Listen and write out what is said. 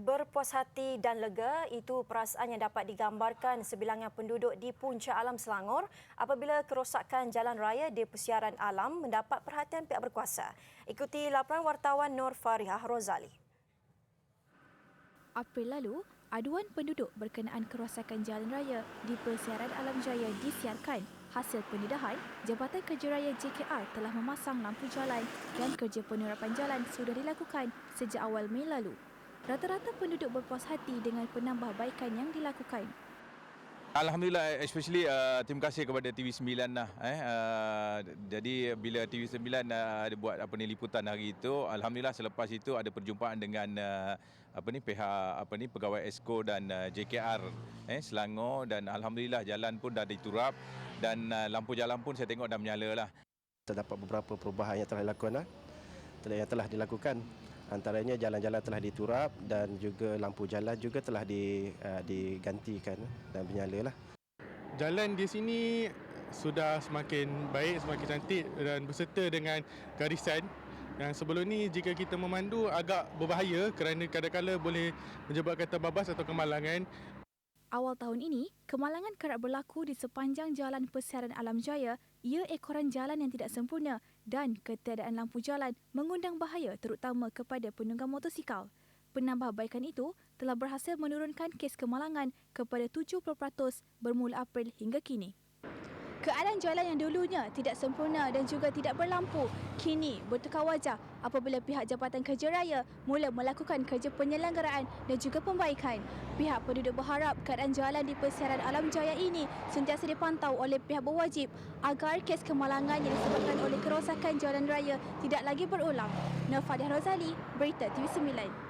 Berpuas hati dan lega itu perasaan yang dapat digambarkan sebilangan penduduk di Puncak Alam Selangor apabila kerosakan jalan raya di Persiaran Alam mendapat perhatian pihak berkuasa. Ikuti laporan wartawan Nur Farihah Rozali. April lalu, aduan penduduk berkenaan kerosakan jalan raya di Persiaran Alam Jaya disiarkan. Hasil pendedahan, Jabatan Kerja Raya JKR telah memasang lampu jalan dan kerja penerapan jalan sudah dilakukan sejak awal Mei lalu. Rata-rata penduduk berpuas hati dengan penambahbaikan yang dilakukan. Alhamdulillah especially uh, terima kasih kepada TV9 lah eh. Uh, jadi bila TV9 uh, ada buat apa ni liputan hari itu alhamdulillah selepas itu ada perjumpaan dengan uh, apa ni pihak apa ni pegawai Esko dan uh, JKR eh Selangor. Dan alhamdulillah jalan pun dah diturap dan uh, lampu jalan pun saya tengok dah menyala lah. Terdapat beberapa perubahan yang telah dilakukan yang telah dilakukan antaranya jalan-jalan telah diturap dan juga lampu jalan juga telah di, uh, digantikan dan menyala lah. Jalan di sini sudah semakin baik, semakin cantik dan berserta dengan garisan yang sebelum ni jika kita memandu agak berbahaya kerana kadang-kadang boleh menyebabkan terbabas atau kemalangan. Awal tahun ini, kemalangan kerap berlaku di sepanjang jalan Persiaran Alam Jaya, ia ekoran jalan yang tidak sempurna dan ketiadaan lampu jalan mengundang bahaya terutama kepada penunggang motosikal. Penambahbaikan itu telah berhasil menurunkan kes kemalangan kepada 70% bermula April hingga kini. Keadaan jalan yang dulunya tidak sempurna dan juga tidak berlampu kini bertukar wajah apabila pihak Jabatan Kerja Raya mula melakukan kerja penyelenggaraan dan juga pembaikan. Pihak penduduk berharap keadaan jalan di Persiaran Alam Jaya ini sentiasa dipantau oleh pihak berwajib agar kes kemalangan yang disebabkan oleh kerosakan jalan raya tidak lagi berulang. Nafadih Rozali, Berita TV9.